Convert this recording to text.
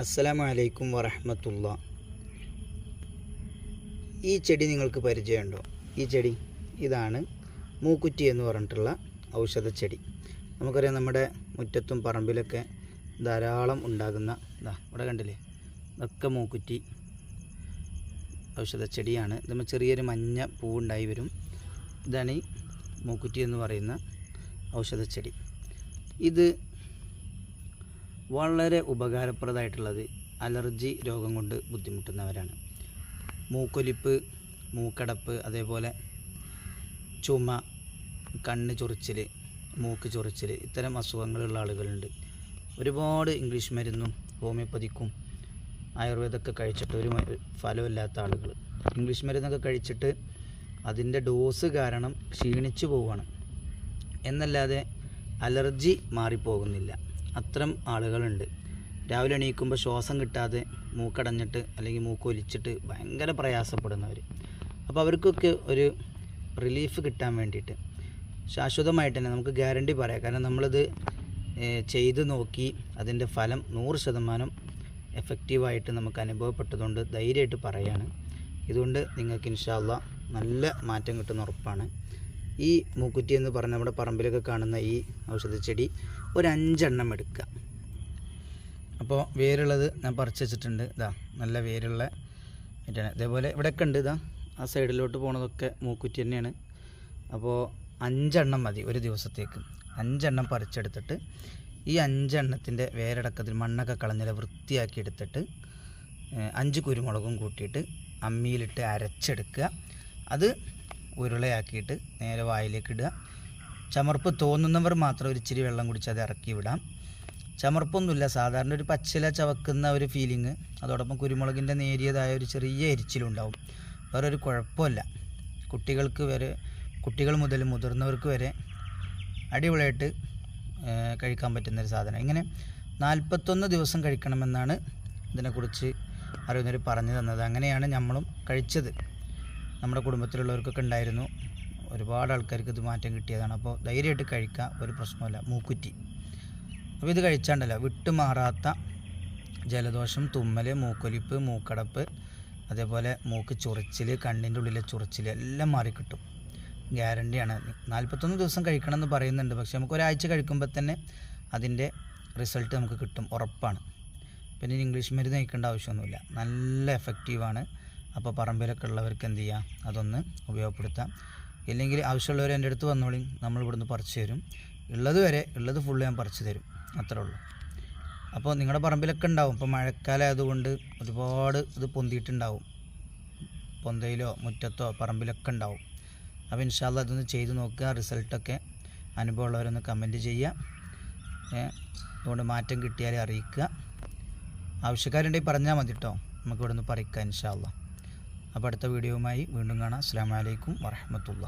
അസ്സലാമു അലൈക്കും വറഹമത്തുള്ള. ഈ ചെടി നിങ്ങൾക്ക് പരിചയമുണ്ടോ? ഈ ചെടി ഇതാണ് മൂക്കുറ്റി എന്ന് പറഞ്ഞിട്ടുള്ള ഔഷധ ചെടി. നമുക്കറിയാം നമ്മുടെ മുറ്റത്തും പറമ്പിലൊക്കെ ധാരാളം ഉണ്ടാകുന്ന ഇതാ ഇവിടെ കണ്ടില്ലേ? ഇതൊക്കെ മൂക്കുറ്റി ഔഷധ ചെടിയാണ്. ഇതുമ്പോൾ ചെറിയൊരു മഞ്ഞ പൂവുണ്ടായി വരും. ഇതാണ് ഈ മൂക്കുറ്റി എന്ന് പറയുന്ന ഔഷധ ചെടി. ഇത് വളരെ ഉപകാരപ്രദമായിട്ടുള്ളത് അലർജി രോഗം കൊണ്ട് ബുദ്ധിമുട്ടുന്നവരാണ്. മൂക്കൊലിപ്പ് മൂക്കടപ്പ് അതേപോലെ ചുമ കണ്ണ് ചൊറിച്ചിൽ മൂക്ക് ചൊറിച്ചിൽ ഇത്തരം അസുഖങ്ങളുള്ള ആളുകളുണ്ട്. ഒരുപാട് ഇംഗ്ലീഷ് മരുന്നും ഹോമിയോപ്പതിക്കും ആയുർവേദമൊക്കെ കഴിച്ചിട്ട് ഒരു ഫലമില്ലാത്ത ആളുകൾ ഇംഗ്ലീഷ് മരുന്നൊക്കെ കഴിച്ചിട്ട് അതിന്റെ ഡോസ് കാരണം ക്ഷീണിച്ചു പോവുകയാണ്. എന്നല്ലാതെ അലർജി മാറിപ്പോകുന്നില്ല. അത്തരം ആളുകളുണ്ട്. രാവിലെ എണീക്കുമ്പോൾ ശ്വാസം കിട്ടാതെ മൂക്കടഞ്ഞിട്ട് അല്ലെങ്കിൽ മൂക്ക് ഒലിച്ചിട്ട് ഭയങ്കര പ്രയാസപ്പെടുന്നവർ അപ്പോൾ അവർക്കൊക്കെ ഒരു റിലീഫ് കിട്ടാൻ വേണ്ടിയിട്ട്. ശാശ്വതമായിട്ട് തന്നെ നമുക്ക് ഗ്യാരണ്ടി പറയാം. കാരണം നമ്മളിത് ചെയ്ത് നോക്കി അതിന്റെ ഫലം നൂറ് ശതമാനം എഫക്റ്റീവായിട്ട് നമുക്ക് അനുഭവപ്പെട്ടതുകൊണ്ട് ധൈര്യമായിട്ട് പറയാണ്. ഇതുകൊണ്ട് നിങ്ങൾക്ക് ഇൻഷാല്ല നല്ല മാറ്റം കിട്ടുന്ന ഉറപ്പാണ്. ഈ മൂക്കുറ്റി എന്ന് പറഞ്ഞ നമ്മുടെ പറമ്പിലൊക്കെ കാണുന്ന ഈ ഔഷധച്ചെടി ഒരു അഞ്ചെണ്ണം എടുക്കുക. അപ്പോൾ വേരുള്ളത് ഞാൻ പറിച്ച് വെച്ചിട്ടുണ്ട്. ഇതാ നല്ല വേരുള്ള ഇതാണ്. ഇതേപോലെ ഇവിടെയൊക്കെ ഉണ്ട്. ഇതാ ആ സൈഡിലോട്ട് പോണതൊക്കെ മൂക്കുറ്റി തന്നെയാണ്. അപ്പോൾ അഞ്ചെണ്ണം മതി ഒരു ദിവസത്തേക്ക്. അഞ്ചെണ്ണം പറിച്ചെടുത്തിട്ട് ഈ അഞ്ചെണ്ണത്തിന്റെ വേരടക്കത്തിൽ മണ്ണൊക്കെ കളഞ്ഞില്ല വൃത്തിയാക്കി എടുത്തിട്ട് അഞ്ച് കുരുമുളകും കൂട്ടിയിട്ട് അമ്മിയിലിട്ട് അരച്ചെടുക്കുക. അത് ഉരുളയാക്കിയിട്ട് നേരെ വായിലേക്ക് ഇടുക. ചമർപ്പ് തോന്നുന്നവർ മാത്രം ഒരു ഇച്ചിരി വെള്ളം കുടിച്ച് അത് ഇറക്കി വിടാം. ചമർപ്പൊന്നുമില്ല. സാധാരണ ഒരു പച്ചില ചവക്കുന്ന ഒരു ഫീലിങ് അതോടൊപ്പം കുരുമുളകിന്റെ നേരിയതായ ഒരു ചെറിയ എരിച്ചിലുണ്ടാവും. ഒരു കുഴപ്പമില്ല. കുട്ടികൾക്ക് വരെ കുട്ടികൾ മുതൽ മുതിർന്നവർക്ക് വരെ അടിപൊളിയായിട്ട് കഴിക്കാൻ പറ്റുന്ന ഒരു സാധനം. ഇങ്ങനെ നാൽപ്പത്തൊന്ന് ദിവസം കഴിക്കണമെന്നാണ് ഇതിനെക്കുറിച്ച് അറിയുന്നവർ പറഞ്ഞു തന്നത്. അങ്ങനെയാണ് നമ്മളും കഴിച്ചത്. നമ്മുടെ കുടുംബത്തിലുള്ളവർക്കൊക്കെ ഉണ്ടായിരുന്നു. ഒരുപാട് ആൾക്കാർക്ക് ഇത് മാറ്റം കിട്ടിയതാണ്. അപ്പോൾ ധൈര്യമായിട്ട് കഴിക്കുക ഒരു പ്രശ്നമില്ല മൂക്കുറ്റി. അപ്പോൾ ഇത് കഴിച്ചാണ്ടല്ലോ. വിട്ടുമാറാത്ത ജലദോഷം തുമ്മൽ മൂക്കൊലിപ്പ് മൂക്കടപ്പ് അതേപോലെ മൂക്ക് ചൊറിച്ചിൽ കണ്ണിന്റെ ഉള്ളിലെ ചൊറിച്ചിൽ എല്ലാം മാറിക്കിട്ടും. ഗ്യാരണ്ടിയാണ്. നാൽപ്പത്തൊന്ന് ദിവസം കഴിക്കണം എന്ന് പറയുന്നുണ്ട്. പക്ഷെ നമുക്ക് ഒരാഴ്ച കഴിക്കുമ്പോൾ തന്നെ അതിന്റെ റിസൾട്ട് നമുക്ക് കിട്ടും. ഉറപ്പാണ്. പിന്നെ ഇംഗ്ലീഷ് മരുന്ന് കഴിക്കേണ്ട ആവശ്യമൊന്നുമില്ല. നല്ല എഫക്റ്റീവാണ്. അപ്പോൾ പറമ്പിലൊക്കെ ഉള്ളവർക്ക് എന്ത് ചെയ്യാം? അതൊന്ന് ഉപയോഗപ്പെടുത്താം. ഇല്ലെങ്കിൽ ആവശ്യമുള്ളവർ എന്റെ അടുത്ത് വന്നോളി. നമ്മൾ ഇവിടുന്ന് പറിച്ചു തരും. ഉള്ളത് വരെ ഉള്ളത് ഫുള്ള് ഞാൻ പറിച്ചു തരും. അത്രേ ഉള്ളൂ. അപ്പോൾ നിങ്ങളുടെ പറമ്പിലൊക്കെ ഉണ്ടാവും. ഇപ്പോൾ മഴക്കാലം ആയതുകൊണ്ട് ഒരുപാട് ഇത് പൊന്തിയിട്ടുണ്ടാവും. പൊന്തയിലോ മുറ്റത്തോ പറമ്പിലൊക്കെ ഉണ്ടാവും. അപ്പോൾ ഇൻഷാല്ല അതൊന്ന് ചെയ്ത് നോക്കുക. റിസൾട്ടൊക്കെ അനുഭവമുള്ളവരൊന്ന് കമന്റ് ചെയ്യുക. അതുകൊണ്ട് മാറ്റം കിട്ടിയാലേ അറിയിക്കുക. ആവശ്യക്കാരുണ്ടെങ്കിൽ പറഞ്ഞാൽ മതി കേട്ടോ നമുക്ക് ഇവിടെ നിന്ന് പറിക്കാം ഇൻഷാല്ല അപ്പോൾ അടുത്ത വീഡിയോയുമായി വീണ്ടും കാണാം. അസ്സാം വലൈക്കും വറഹമത്തുള്ള